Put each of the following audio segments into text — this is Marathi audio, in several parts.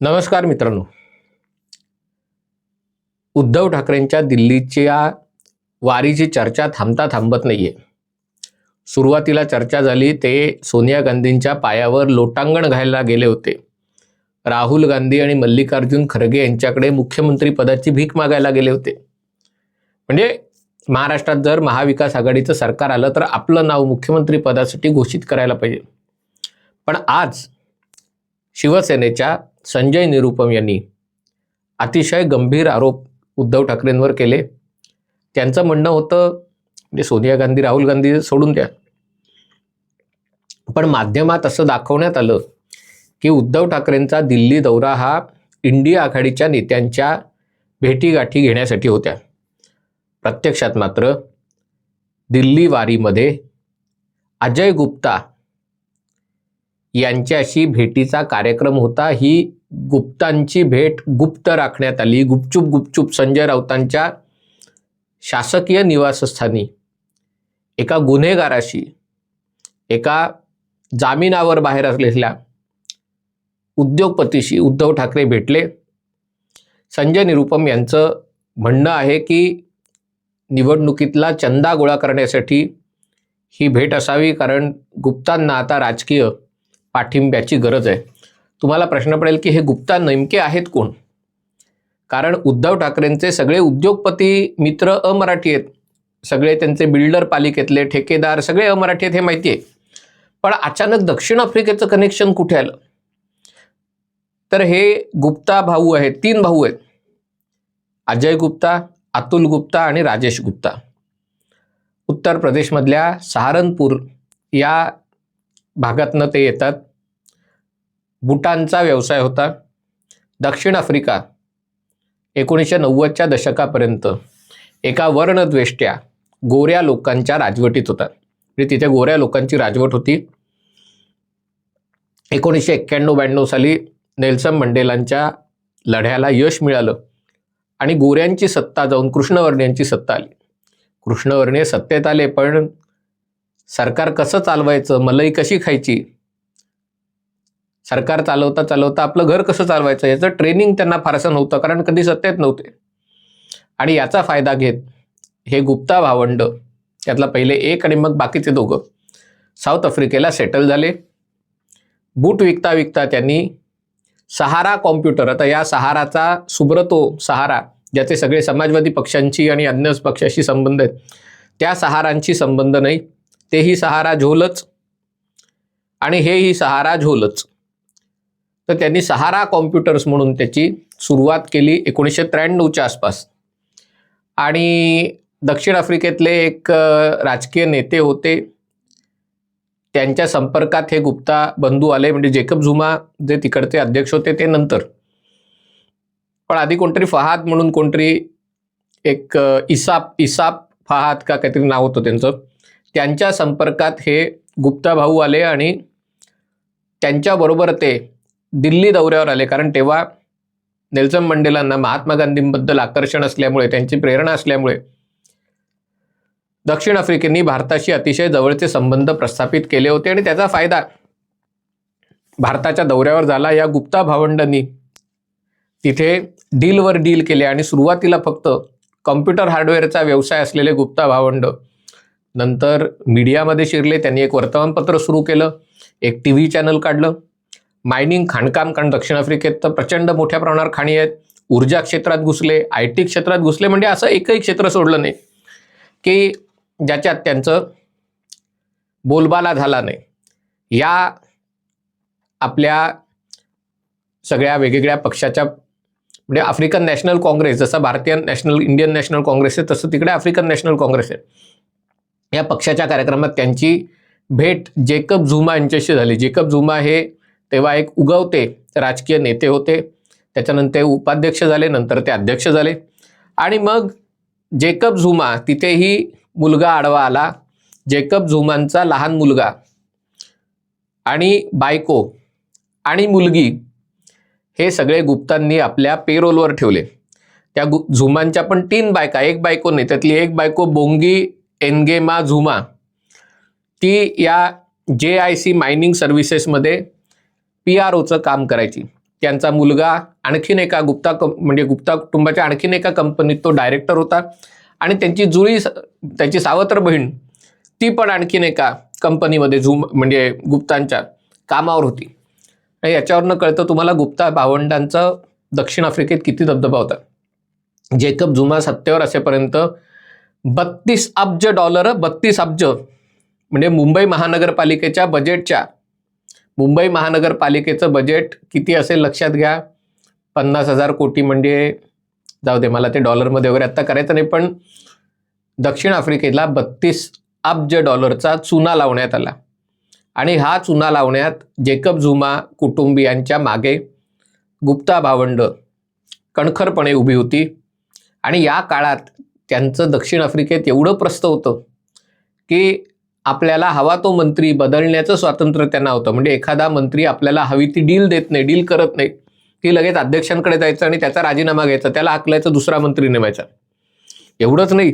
नमस्कार मित्रांनो. उद्धव ठाकरेंच्या दिल्लीच्या वारीची चर्चा थांबता थांबत नाहीये. सुरुवातीला चर्चा झाली ते सोनिया गांधींच्या पायावर लोटांगण घायला गेले होते. राहुल गांधी आणि मल्लिकार्जुन खरगे यांच्याकडे मुख्यमंत्री पदाची भीक मागायला गेले होते. म्हणजे महाराष्ट्रात जर महाविकास आघाडीचं सरकार आलं तर आपलं नाव मुख्यमंत्री पदासाठी घोषित करायला पाहिजे. पण आज शिवसेनेच्या संजय निरुपम यांनी अतिशय गंभीर आरोप उद्धव ठाकरेंवर केले. त्यांचं म्हणणं होतं म्हणजे सोनिया गांधी राहुल गांधी सोडून द्या. पण माध्यमात असं दाखवण्यात आलं की उद्धव ठाकरेंचा दिल्ली दौरा हा इंडिया आघाडीच्या नेत्यांच्या भेटीगाठी घेण्यासाठी होत्या. प्रत्यक्षात मात्र दिल्ली वारीमध्ये अजय गुप्ता यांच्याशी भेटीचा कार्यक्रम होता. ही गुप्तांची भेट गुप्त राखण्यात आली. गुपचूप गुपचूप संजय राऊतांच्या शासकीय निवासस्थानी एका गुन्हेगाराशी एका जामिनावर बाहेर असलेल्या उद्योगपतीशी उद्धव ठाकरे भेटले. संजय निरुपम यांचं म्हणणं आहे की निवडणुकीतला चंदा गोळा करण्यासाठी ही भेट असावी कारण गुप्तांना आता राजकीय पाठिंब्याची गरज आहे. तुम्हाला प्रश्न पडेल की हे गुप्ता नेमके आहेत कोण? कारण उद्धव ठाकरेंचे सगळे उद्योगपती मित्र अमराठी आहेत. सगळे त्यांचे बिल्डर पालिकेतले ठेकेदार सगळे अमराठी आहेत हे माहिती आहे. पण अचानक दक्षिण आफ्रिकेचं कनेक्शन कुठे आलं? तर हे गुप्ता भाऊ आहेत तीन भाऊ आहेत. अजय गुप्ता अतुल गुप्ता आणि राजेश गुप्ता. उत्तर प्रदेशमधल्या सहारनपूर या भागातनं ते येतात. बुटांचा व्यवसाय होता. दक्षिण आफ्रिका एकोणीसशे नव्वदच्या दशकापर्यंत एका वर्णद्वेष्ट्या गोऱ्या लोकांच्या राजवटीत होता. म्हणजे तिथे गोऱ्या लोकांची राजवट होती. एकोणीसशे एक्क्याण्णव ब्याण्णव साली नेल्सन मंडेलांच्या लढ्याला यश मिळालं. आणि गोऱ्यांची सत्ता जाऊन कृष्णवर्णियांची सत्ता आली. कृष्णवर्णीय सत्तेत आले पण सरकार कसं चालवायचं मलई कशी खायची? सरकार चालवता चालवता आपलं घर कसं चालवायचं याचं ट्रेनिंग त्यांना फारसं नव्हतं कारण कधी सत्तेत नव्हते. आणि याचा फायदा घेत हे गुप्ता भावंड त्यातला पहिले एक आणि मग बाकीचे दोघं साऊथ आफ्रिकेला सेटल झाले. बूट विकता विकता त्यांनी सहारा कॉम्प्युटर आता या सहाराचा सुब्रतो सहारा ज्याचे सगळे समाजवादी पक्षांची आणि अन्य पक्षाशी संबंध आहेत त्या सहारांशी संबंध नाही. तेही सहारा झोलच आणि हेही सहारा झोलच. तर त्यांनी सहारा कॉम्प्युटर्स म्हणून त्याची सुरुवात केली एकोणीसशे त्र्याण्णवच्या आसपास. आणि दक्षिण आफ्रिकेतले एक राजकीय नेते होते त्यांच्या संपर्कात हे गुप्ता बंधू आले म्हणजे जेकब झुमा जे तिकडचे अध्यक्ष होते ते नंतर. पण आधी कोणतरी फहाद म्हणून कोणतरी एक इसाप इसाप फहाद का काहीतरी नाव होतं त्यांचं. त्यांच्या संपर्कात हे गुप्ता भाऊ आले आणि त्यांच्याबरोबर ते दिल्ली दौऱ्यावर आले. कारण तेव्हा नेल्सन मंडेलांना महात्मा गांधींबद्दल आकर्षण असल्यामुळे त्यांची प्रेरणा असल्यामुळे दक्षिण आफ्रिकेने भारताशी अतिशय जवळचे संबंध प्रस्थापित केले होते आणि त्याचा फायदा भारताच्या दौऱ्यावर झाला. या गुप्ता भावंडांनी तिथे डीलवर डील केले आणि सुरुवातीला फक्त कॉम्प्युटर हार्डवेअरचा व्यवसाय असलेले गुप्ता भावंड नंतर मीडियामध्ये शिरले. त्यांनी एक वर्तमानपत्र सुरू केलं एक टी व्ही चॅनल काढलं. मायनिंग खाणकाम कारण दक्षिण आफ्रिकेत तर प्रचंड मोठ्या प्रमाणावर खाणी आहेत. ऊर्जा क्षेत्रात घुसले आय टी क्षेत्रात घुसले. म्हणजे असं एकही क्षेत्र सोडलं नाही. की ज्याच्यात त्यांचं बोलबाला झाला नाही. या आपल्या सगळ्या वेगवेगळ्या पक्षाच्या म्हणजे आफ्रिकन नॅशनल काँग्रेस जसं भारतीय नॅशनल इंडियन नॅशनल काँग्रेस आहे तसं तिकडे आफ्रिकन नॅशनल काँग्रेस आहे. या पक्षाच्या कार्यक्रमात त्यांची भेट जेकब झुमा यांच्याशी झाली. जेकब झुमा हे तेव्हा एक उगवते राजकीय नेते होते. त्याच्यानंतर उपाध्यक्ष झाले नंतर ते अध्यक्ष झाले. आणि मग जेकब झुमा तिथेही मुलगा आडवा आला. जेकब झुमांचा लहान मुलगा. आणि बायको आणि मुलगी हे सगळे गुप्तांनी आपल्या पेरोलवर ठेवले. त्या गु झुमांच्या पण तीन बायका एक बायको नाही त्यातली एक बायको बोंगी एनगेमा झुमा. ती या जे आय सी मायनिंग सर्व्हिसेसमध्ये पी आर ओचं काम करायची. त्यांचा मुलगा आणखीन एका गुप्ता कं म्हणजे गुप्ता कुटुंबाच्या आणखीन एका कंपनीत तो डायरेक्टर होता. आणि त्यांची जुळी स- त्याची सावत्र बहीण ती पण आणखीन एका कंपनीमध्ये झूम म्हणजे गुप्तांच्या कामावर होती. आणि याच्यावरनं कळतं तुम्हाला गुप्ता भावंडांचं दक्षिण आफ्रिकेत किती दबदबा होता. जेकब झुमा सत्तेवर असेपर्यंत बत्तीस अब्ज डॉलर बत्तीस अब्ज म्हणजे मुंबई महानगरपालिकेच्या बजेटच्या मुंबई महानगरपालिकेचं बजेट किती असेल लक्षात घ्या. पन्नास हजार कोटी म्हणजे जाऊ दे मला ते डॉलरमध्ये वगैरे आत्ता करायचं नाही पण दक्षिण आफ्रिकेला बत्तीस अब्ज डॉलरचा चुना लावण्यात आला. आणि हा चुना लावण्यात जेकब झुमा कुटुंबियांच्या मागे गुप्ता भावंड कणखरपणे उभी होती. आणि या काळात त्यांचं दक्षिण आफ्रिकेत एवढं प्रस्त होतं की आपल्याला हवा तो मंत्री बदलण्याचं स्वातंत्र्य त्यांना होतं. म्हणजे एखादा मंत्री आपल्याला हवी ती डील देत नाही डील करत नाही. की लगेच अध्यक्षांकडे जायचं आणि त्याचा राजीनामा घ्यायचा त्याला हाकलायचं दुसरा मंत्री नेमायचा. एवढंच नाही.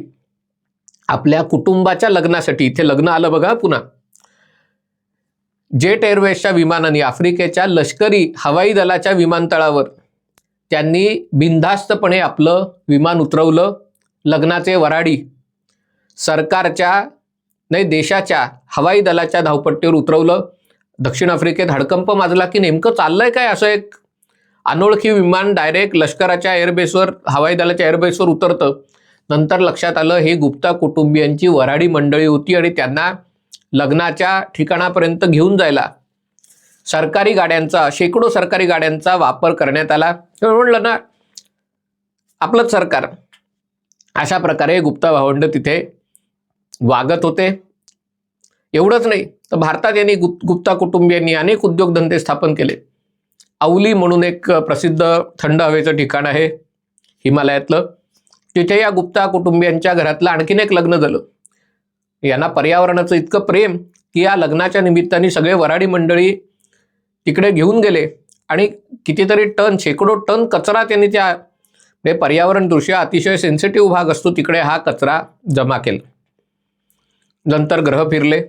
आपल्या कुटुंबाच्या लग्नासाठी इथे लग्न आलं बघा पुन्हा. जेट एअरवेजच्या विमानाने आफ्रिकेच्या लष्करी हवाई दलाच्या विमानतळावर त्यांनी बिनधास्तपणे आपलं विमान उतरवलं. लग्नाचे वराडी सरकारच्या नाही देशाच्या हवाई दलाच्या धावपट्टीवर उतरवलं. दक्षिण आफ्रिकेत हडकंप माजला की नेमकं चाललंय काय असं एक अनोळखी विमान डायरेक्ट लष्कराच्या एअरबेसवर हवाई दलाच्या एअरबेसवर उतरतं. नंतर लक्षात आलं हे गुप्ता कुटुंबियांची वराडी मंडळी होती आणि त्यांना लग्नाच्या ठिकाणापर्यंत घेऊन जायला. सरकारी गाड्यांचा शेकडो सरकारी गाड्यांचा वापर करण्यात आला. तर म्हणलं ना आपलंच सरकार. अशा प्रकारे गुप्ता भावंड तिथे वागत होते. एवढंच नाही तर भारतात यांनी गुप्ता कुटुंबियांनी अनेक उद्योगधंदे स्थापन केले. औली म्हणून एक प्रसिद्ध थंड हवेचं ठिकाण आहे हिमालयातलं. तिथे या गुप्ता कुटुंबियांच्या घरातलं आणखीन एक लग्न झालं. यांना पर्यावरणाचं इतकं प्रेम की या लग्नाच्या निमित्ताने सगळे वराडी मंडळी तिकडे घेऊन गेले आणि कितीतरी टन शेकडो टन कचरा त्यांनी त्या म्हणजे पर्यावरण अतिशय सेन्सिटिव्ह भाग असतो तिकडे हा कचरा जमा केला. नंतर ग्रह फिरले.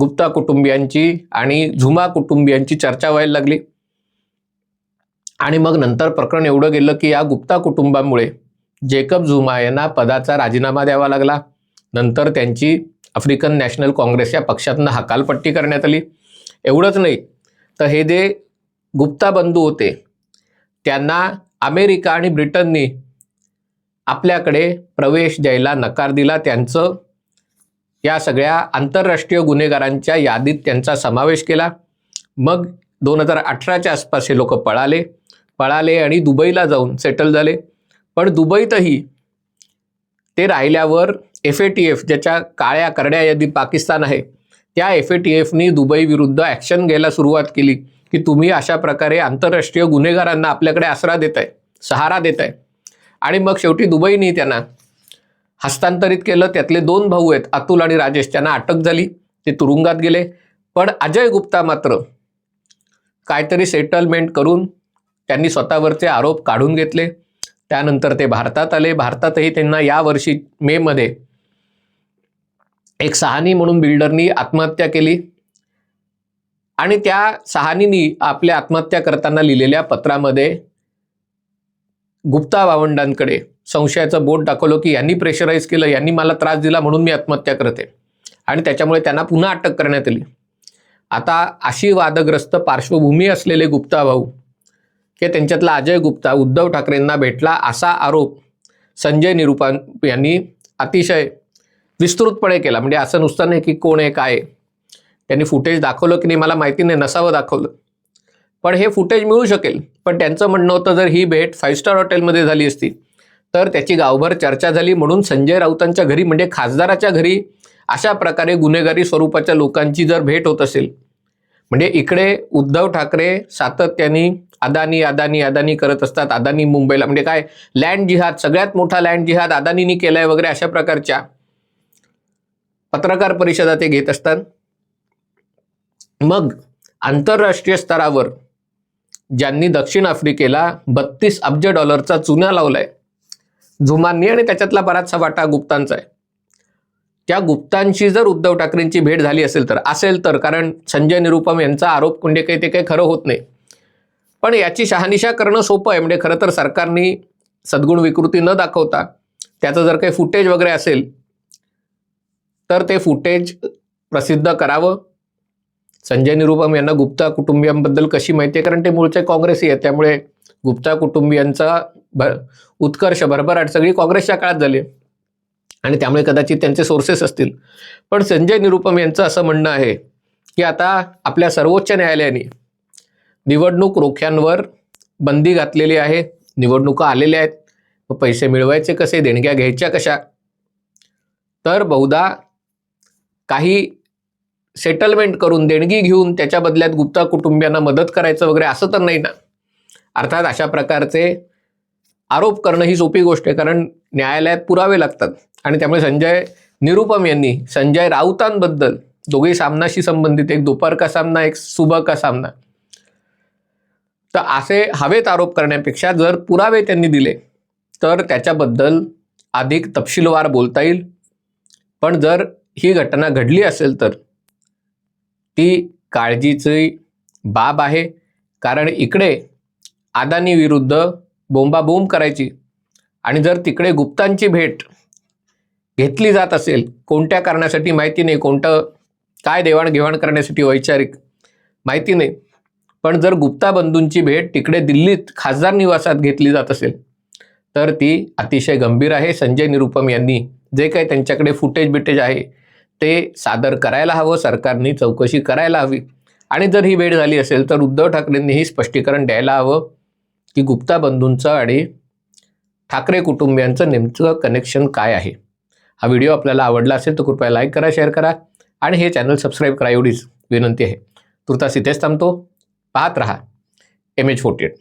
गुप्ता कुटुंबियांची आणि झुमा कुटुंबियांची चर्चा व्हायला लागली. आणि मग नंतर प्रकरण एवढं गेलं की या गुप्ता कुटुंबामुळे जेकब झुमा यांना पदाचा राजीनामा द्यावा लागला. नंतर त्यांची आफ्रिकन नॅशनल काँग्रेस या पक्षातनं हकालपट्टी करण्यात आली. एवढंच नाही तर हे जे गुप्ता बंधू होते त्यांना अमेरिका आणि ब्रिटननी आपल्याकडे प्रवेश द्यायला नकार दिला. त्यांचं या सगळ्या आंतरराष्ट्रीय गुन्हेगारांच्या यादीत त्यांचा समावेश केला. मग दोन हजार अठराच्या आसपास हे लोक पळाले. पळाले आणि दुबईला जाऊन सेटल झाले. पण दुबईतही ते राहिल्यावर एफ ए टी एफ ज्याच्या काळ्या करड्या यादी पाकिस्तान आहे त्या एफ ए टी एफनी दुबई विरुद्ध ॲक्शन घ्यायला सुरुवात केली की तुम्ही अशा प्रकारे आंतरराष्ट्रीय गुन्हेगारांना आपल्याकडे आसरा देताय सहारा देताय. आणि मग शेवटी दुबईनी त्यांना हस्तांतरित केलं. त्यातले दोन भाऊ आहेत अतुल आणि राजेश. त्यांना अटक झाली ते तुरुंगात गेले. पण अजय गुप्ता मात्र काहीतरी सेटलमेंट करून त्यांनी स्वतःवरचे आरोप काढून घेतले. त्यानंतर ते भारतात आले. भारतातही त्यांना यावर्षी मेमध्ये एक सहानी म्हणून बिल्डरनी आत्महत्या केली. आणि त्या सहानीनी आपल्या आत्महत्या करताना लिहिलेल्या पत्रामध्ये गुप्ता भावंडांकडे संशयाचं बोट दाखवलं की यांनी प्रेशराईज केलं यांनी मला त्रास दिला म्हणून मी आत्महत्या करते. आणि त्याच्यामुळे त्यांना पुन्हा अटक करण्यात आली. आता अशी वादग्रस्त पार्श्वभूमी असलेले गुप्ता भाऊ हे त्यांच्यातला अजय गुप्ता उद्धव ठाकरेंना भेटला असा आरोप संजय निरुपान यांनी अतिशय विस्तृतपणे केला. म्हणजे असं नुसतं नाही की कोण आहे. काय त्यांनी फुटेज दाखवलं की नाही मला माहिती नाही नसावं दाखवलं. पण हे फुटेज मिळू शकेल. पण त्यांचं म्हणणं होतं जर ही भेट फाईव्ह स्टार हॉटेलमध्ये झाली असती तर त्याची गावभर चर्चा झाली. म्हणून संजय राऊतांच्या घरी म्हणजे खासदाराच्या घरी अशा प्रकारे गुन्हेगारी स्वरूपाच्या लोकांची जर भेट होत असेल म्हणजे इकडे उद्धव ठाकरे सातत्याने अदानी अदानी अदानी करत असतात. अदानी मुंबईला म्हणजे काय? लँड जिहाद सगळ्यात मोठा लँड जिहाद अदानीनी केलाय वगैरे अशा प्रकारच्या पत्रकार परिषदा ते घेत असतात. मग आंतरराष्ट्रीय स्तरावर ज्यांनी दक्षिण आफ्रिकेला बत्तीस अब्ज डॉलरचा चुना लावलाय झुमांनी आणि त्याच्यातला बराचसा वाटा गुप्तांचा आहे. त्या गुप्तांशी जर उद्धव ठाकरेंची भेट झाली असेल तर असेल तर कारण संजय निरुपम यांचा आरोप म्हणजे काही ते काही खरं होत नाही. पण याची शहानिशा करणं सोपं आहे म्हणजे खरं तर सरकारने सद्गुण विकृती न दाखवता त्याचं जर काही फुटेज वगैरे असेल तर ते फुटेज प्रसिद्ध करावं. संजय निरुपम यांना गुप्ता कुटुंबियांबद्दल कशी माहिती आहे? कारण ते मूळचे काँग्रेसी आहेत त्यामुळे गुप्ता कुटुंबियांचा भर उत्कर्ष भरभराट सगळी काँग्रेसच्या काळात झाली आणि त्यामुळे कदाचित त्यांचे सोर्सेस असतील. पण संजय निरुपम यांचं असं म्हणणं आहे की आता आपल्या सर्वोच्च न्यायालयाने निवडणूक रोख्यांवर बंदी घातलेली आहे. निवडणुका आलेल्या आहेत. मग पैसे मिळवायचे कसे? देणग्या घ्यायच्या कशा? तर बहुधा काही सेटलमेंट करून देणगी घेऊन त्याच्या बदल्यात गुप्ता कुटुंबियांना मदत करायचं वगैरे असं तर नाही ना. अर्थात अशा प्रकारचे आरोप करणं ही सोपी गोष्ट आहे. कारण न्यायालयात पुरावे लागतात. आणि त्यामुळे संजय निरुपम यांनी संजय राऊतांबद्दल दोघेही सामनाशी संबंधित एक दुपार का सामना एक सुबह का सामना. तर असे हवेत आरोप करण्यापेक्षा जर पुरावे त्यांनी दिले तर त्याच्याबद्दल अधिक तपशीलवार बोलता येईल. पण जर ही घटना घडली असेल तर ती काळजीची बाब आहे. कारण इकडे अदानी विरुद्ध बोंबाबोंब करायची आणि जर तिकडे गुप्तांची भेट घेतली जात असेल कोणत्या कारणासाठी माहिती नाही कोणतं काय देवाणघेवाण करण्यासाठी वैचारिक माहिती नाही. पण जर गुप्ता बंधूंची भेट तिकडे दिल्लीत खासदार निवासात घेतली जात असेल तर ती अतिशय गंभीर आहे. संजय निरुपम यांनी जे काही त्यांच्याकडे फुटेज बिटेज आहे ते सादर करायला हवं सरकारने चौकशी करायला हवी. आणि जर ही भेट झाली असेल तर उद्धव ठाकरेंनीही स्पष्टीकरण द्यायला हवं की गुप्ता बंधूंचं आणि ठाकरे कुटुंबियांचं नेमकं कनेक्शन काय आहे. हा व्हिडिओ आपल्याला आवडला असेल तर कृपया लाईक करा शेअर करा आणि हे चॅनल सबस्क्राईब करा एवढीच विनंती आहे. तुर्तास इथेच थांबतो. पाहत रहा. M H forty eight